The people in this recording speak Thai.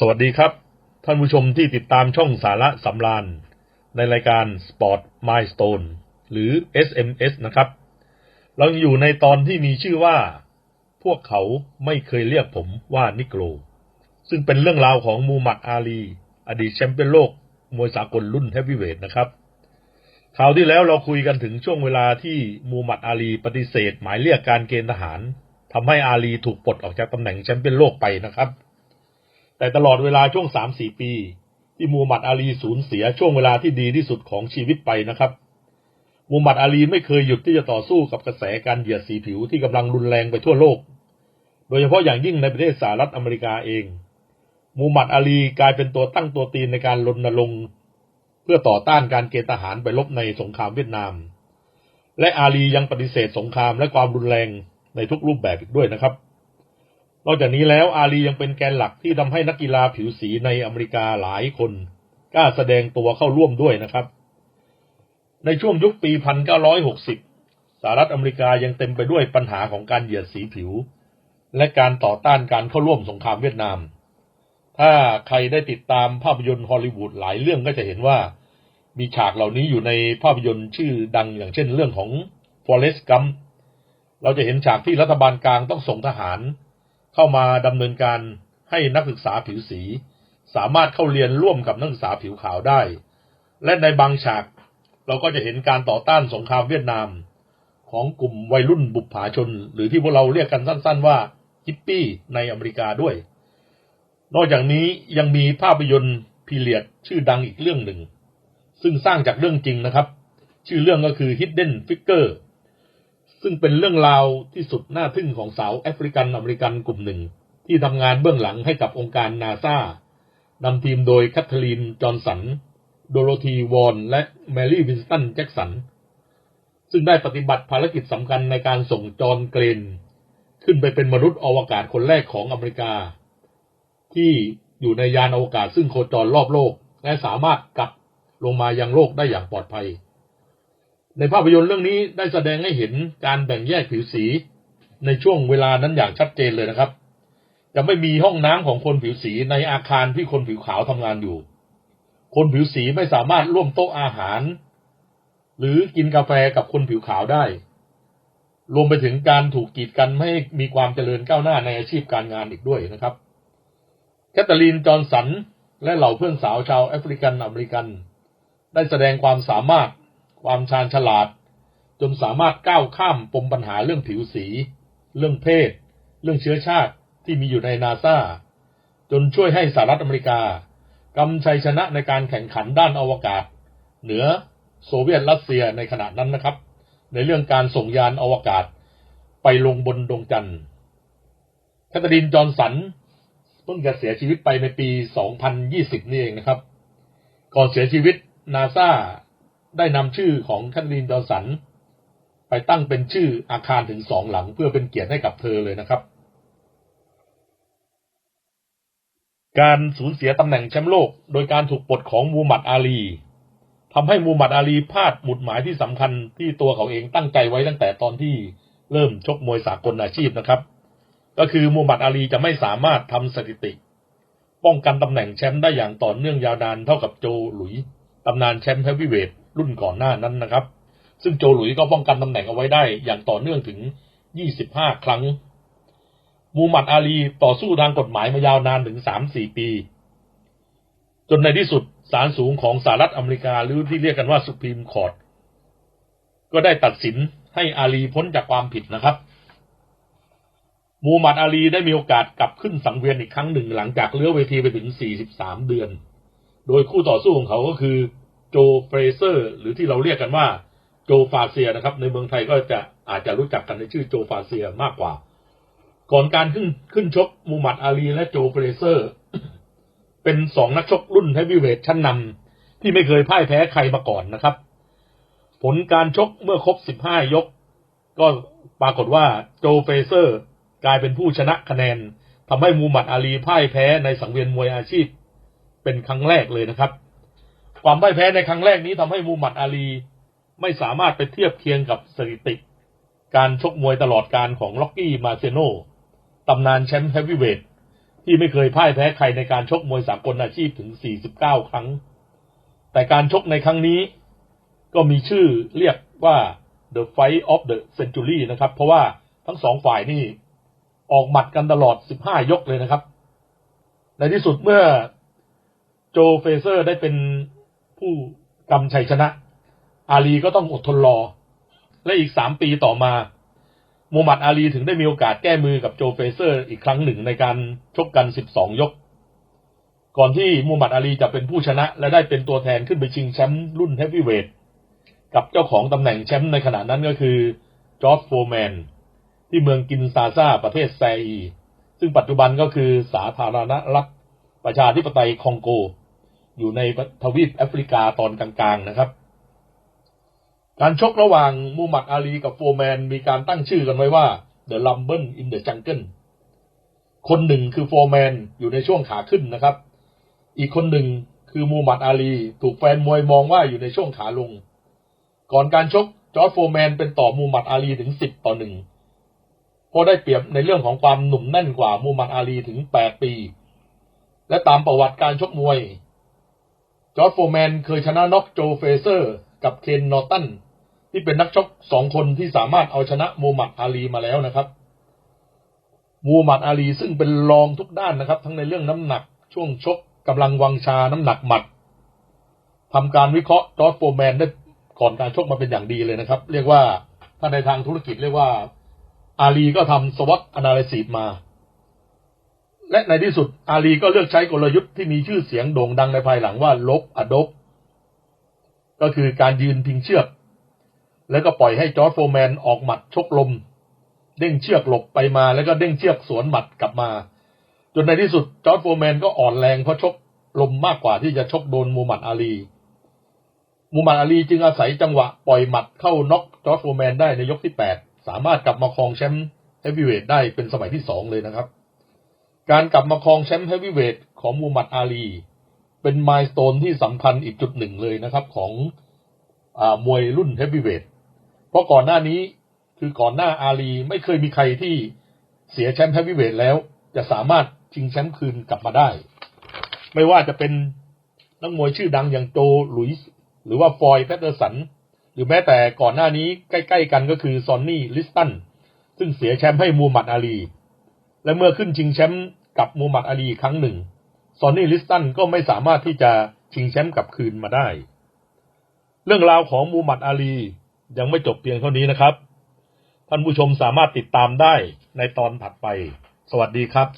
สวัสดีครับ ท่านผู้ชมที่ติดตามช่องสาระสำราญ ในรายการ Sport Milestone หรือ SMS นะครับ เราอยู่ในตอนที่มีชื่อว่า พวกเขาไม่เคยเรียกผมว่านิโกร ซึ่งเป็นเรื่องราวของมูมัดอาลี อดีตแชมป์เปี้ยนโลก มวยสากลรุ่นเฮฟวีเวทนะครับคราวที่แล้วเราคุยกันถึงช่วงเวลาที่มูมัดอาลีปฏิเสธ หมายเรียกการเกณฑ์ทหารทำให้อาลีถูกปลดออกจากตำแหน่งแชมป์เปี้ยนโลกไปนะครับ แต่ตลอดเวลาช่วงสามสี่ปี ที่มูฮัมหมัดอาลีสูญเสียช่วงเวลาที่ดีที่สุดของชีวิตไปนะครับมูฮัมหมัดอาลีไม่เคยหยุดที่จะต่อสู้กับกระแสการเหยียดสีผิวที่กำลังรุนแรงไปทั่วโลก โดยเฉพาะอย่างยิ่งในประเทศสหรัฐอเมริกาเอง มูฮัมหมัดอาลีกลายเป็นตัวตั้งตัวตีนในการรณรงค์เพื่อต่อต้านการเกณฑ์ทหารไปรบในสงครามเวียดนาม และอาลียังปฏิเสธสงครามและความรุนแรงในทุกรูปแบบอีกด้วยนะครับ นอกจากนี้แล้วอาลียังเป็นแกนหลักที่ทำให้นักกีฬาผิวสีในอเมริกาหลายคนกล้าแสดงตัวเข้าร่วมด้วยนะครับ ในช่วงยุคปี 1960 สหรัฐอเมริกายังเต็มไปด้วยปัญหาของการเหยียดสีผิว และการต่อต้านการเข้าร่วมสงครามเวียดนาม ถ้าใครได้ติดตามภาพยนตร์ฮอลลีวูดหลายเรื่องก็จะเห็นว่ามีฉากเหล่านี้อยู่ในภาพยนตร์ชื่อดังอย่างเช่นเรื่องของ Forrest Gump เราจะเห็นฉากที่รัฐบาลกลางต้องส่งทหาร เข้ามาดำเนินการให้นักศึกษาผิวสี สามารถเข้าเรียนร่วมกับนักศึกษาผิวขาวได้ และในบางฉาก เราก็จะเห็นการต่อต้านสงครามเวียดนาม ของกลุ่มวัยรุ่นบุปผาชน หรือที่พวกเราเรียกกันสั้น ๆ ว่าฮิปปี้ในอเมริกาด้วย นอกจากนี้ยังมีภาพยนตร์พีเรียดชื่อดังอีกเรื่องหนึ่ง ซึ่งสร้างจากเรื่องจริงนะครับ ชื่อเรื่องก็คือ Hidden Figure ซึ่งเป็นเรื่องราวที่สุดน่าทึ่งของสาวแอฟริกันอเมริกันกลุ่มหนึ่ง ที่ทำงานเบื้องหลังให้กับองค์การนาซานำทีมโดยแคทเธอรีน จอห์นสัน โดโรธี วอน และแมรี่ วินสตัน แจ็กสัน ซึ่งได้ปฏิบัติภารกิจสำคัญในการส่งจอห์นเกรน ขึ้นไปเป็นมนุษย์อวกาศคนแรกของอเมริกา ที่อยู่ในยานอวกาศซึ่งโคจรรอบโลก และสามารถกลับลงมายังโลกได้อย่างปลอดภัย ในภาพยนตร์เรื่องนี้ได้แสดงให้เห็นการแบ่งแยกผิวสีในช่วงเวลานั้นอย่างชัดเจนเลยนะครับ จะไม่มีห้องน้ำของคนผิวสีในอาคารที่คนผิวขาวทำงานอยู่ คนผิวสีไม่สามารถร่วมโต๊ะอาหาร หรือกินกาแฟกับคนผิวขาวได้ รวมไปถึงการถูกกีดกันไม่ให้มีความเจริญก้าวหน้าในอาชีพการงานอีกด้วยนะครับ แคทเธอรีนจอห์นสันและเหล่าเพื่อนสาวชาวแอฟริกันอเมริกัน ได้แสดงความสามารถ ความชาญฉลาด จนสามารถก้าวข้ามปมปัญหาเรื่องผิวสี เรื่องเพศ เรื่องเชื้อชาติที่มีอยู่ในนาซาจนช่วยให้สหรัฐอเมริกากำชัยชนะในการแข่งขันด้านอวกาศ เหนือโซเวียตรัสเซียในขณะนั้นนะครับ ในเรื่องการส่งยานอวกาศไปลงบนดวงจันทร์แคทเธอรีนจอห์นสันเพิ่งจะเสียชีวิตไปในปี 2020 นี่เองนะครับ ก่อนเสียชีวิตนาซา ได้นำชื่อของแคทเธอรีนจอสัน ไปตั้งเป็นชื่ออาคารถึงสองหลังเพื่อเป็นเกียรติให้กับเธอเลยนะครับ การสูญเสียตำแหน่งแชมป์โลก โดยการถูกปลดของมูฮัมหมัดอาลีทำให้มูฮัมหมัดอาลีพลาดหมุดหมายที่สำคัญที่ตัวเขาเองตั้งใจไว้ตั้งแต่ตอนที่เริ่มชกมวยสากลอาชีพนะครับ ก็คือมูฮัมหมัดอาลีจะไม่สามารถทำสถิติ ป้องกันตำแหน่งแชมป์ได้อย่างต่อเนื่องยาวนานเท่ากับโจหลุยตำนานแชมป์เฮฟวีเวท รุ่นก่อนหน้านั้นนะครับ ซึ่งโจหลุยก็ป้องกันตำแหน่งเอาไว้ได้อย่างต่อเนื่องถึง 25 ครั้ง มูฮัมหมัดอาลีต่อสู้ทางกฎหมายมายาวนานถึง 3-4 ปี จนในที่สุดศาลสูงของสหรัฐอเมริกาหรือที่เรียกกันว่าสุพรีมคอร์ t ก็ได้ตัดสินให้อาลีพ้นจากความผิดนะครับ มูฮัมหมัดอาลีได้มีโอกาสกลับขึ้นสังเวียนอีกครั้งหนึ่งหลังจากเลื้อเวทีไปถึง 43 เดือน โดยคู่ต่อสู้ของเขาก็คือ จเฟรเซอร์ หรือที่เราเรียกกันว่าโจฟาเซียนะครับ ในเมืองไทยก็จะอาจจะรู้จักกันในชื่อโจฟาเซียมากกว่า ก่อนการขึ้นขึ้นชกมูมัดอาลีและโจเฟรเซอร์ เป็นสองนักชกรุ่นเฮฟวีเวทชั้นนำที่ไม่เคยพ่ายแพ้ใครมาก่อนนะครับ ผลการชกเมื่อครบ 15 ยก ก็ปรากฏว่าโจเฟรเซอร์กลายเป็นผู้ชนะคะแนนทำให้มูมัดอาลีพ่ายแพ้ในสังเวียนมวยอาชีพ เป็นครั้งแรกเลยนะครับ ความพ่ายแพ้ในครั้งแรกนี้ทำให้มูมัดอาลี ไม่สามารถไปเทียบเคียงกับสถิติ การชกมวยตลอดการของล็อกกี้มาเซโนตำนานแชมป์เฮฟวีเวทที่ไม่เคยพ่ายแพ้ใครในการชกมวยสากลอาชีพถึง 49 ครั้ง แต่การชกในครั้งนี้ก็มีชื่อเรียกว่า The Fight of the Century นะครับ เพราะว่าทั้งสองฝ่ายนี่ออกหมัดกันตลอด 15 ยกเลยนะครับ ในที่สุดเมื่อโจเฟเซอร์ได้เป็น ผู้กำชัยชนะ อาลีก็ต้องอดทนรอ และอีกสามปีต่อมามูฮัมหมัดอาลีถึงได้มีโอกาสแก้มือกับโจเฟเซอร์อีกครั้งหนึ่งในการชกกัน 12 ยก ก่อนที่มูฮัมหมัดอาลีจะเป็นผู้ชนะ และได้เป็นตัวแทนขึ้นไปชิงแชมป์รุ่นเฮฟวีเวทกับเจ้าของตำแหน่งแชมป์ในขณะนั้นก็คือจอร์จโฟแมน ที่เมืองกินซาซาประเทศแซอีซึ่งปัจจุบันก็คือสาธารณรัฐประชาธิปไตยคองโก อยู่ในทวีปแอฟริกาตอนกลางๆนะครับ การชกระหว่างมูมหมัดอาลีกับโฟแมน มีการตั้งชื่อกันไว้ว่า The Rumble in the Jungle คนหนึ่งคือโฟแมนอยู่ในช่วงขาขึ้นนะครับ อีกคนหนึ่งคือมูมหมัดอาลี ถูกแฟนมวยมองว่าอยู่ในช่วงขาลง ก่อนการชกจอร์จโฟแมนเป็นต่อมูมหมัดอาลีถึงสิบต่อหนึ่งเพราะได้เปรียบในเรื่องของความหนุ่มแน่นกว่ามูหมัดอาลีถึงแปดปี และตามประวัติการชกมวย จอร์จโฟร์แมนเคยชนะน็อกโจเฟเซอร์กับเคนนอร์ตันที่เป็นนักชกสองคนที่สามารถเอาชนะมูมหมัดอาลีมาแล้วนะครับ มูมหมัดอาลีซึ่งเป็นรองทุกด้านนะครับ ทั้งในเรื่องน้ำหนักช่วงชกกำลังวังชาน้ำหนักหมัดทำการวิเคราะห์จอร์จโฟร์แมนได้ก่อนการชกมาเป็นอย่างดีเลยนะครับ เรียกว่าถ้าในทางธุรกิจเรียกว่า อาลีก็ทำสวอตอนาลิซิสมา และในที่สุดอาลีก็เลือกใช้กลยุทธ์ที่มีชื่อเสียงโด่งดังในภายหลังว่าลบอดบ ก็คือการยืนพิงเชือก แล้วก็ปล่อยให้จอร์จโฟแมนออกหมัดชกลม เด้งเชือกหลบไปมาแล้วก็เด้งเชือกสวนหมัดกลับมา จนในที่สุดจอร์จโฟแมนก็อ่อนแรงเพราะชกลมมากกว่าที่จะชกโดนมูมหมัดอาลีมูมหมัดอาลีจึงอาศัยจังหวะปล่อยหมัดเข้าน็อกจอร์จโฟแมนได้ในยกที่แปดสามารถกลับมาครองแชมป์เฮฟวีเวทได้เป็นสมัยที่สองเลยนะครับ การกลับมาครองแชมป์เฮฟวีเวทของมูมัดอาลี เป็นมายสเตนที่สำคัญอีกจุดหนึ่งเลยนะครับ ของอมวยรุ่นเฮฟวีเวทเพราะก่อนหน้านี้คือก่อนหน้าอาลีไม่เคยมีใครที่เสียแชมป์เฮฟวีเวทแล้ว จะสามารถชิงแชมป์คืนกลับมาได้ ไม่ว่าจะเป็นนักมวยชื่อดังอย่างโจลุยส์หรือว่าฟอย์แพตเตอร์สัน หรือแม้แต่ก่อนหน้านี้ใกล้ ๆ กันก็คือซอนนี่ลิสตันซึ่งเสียแชมป์ให้มูฮัมหมัดอาลี และเมื่อขึ้นชิงแชมป์กับมูมัดอาลีครั้งหนึ่ง ซอนนี่ลิสตันก็ไม่สามารถที่จะชิงแชมป์กลับคืนมาได้ เรื่องราวของมูมัดอาลียังไม่จบเพียงเท่านี้นะครับ ท่านผู้ชมสามารถติดตามได้ในตอนถัดไป สวัสดีครับ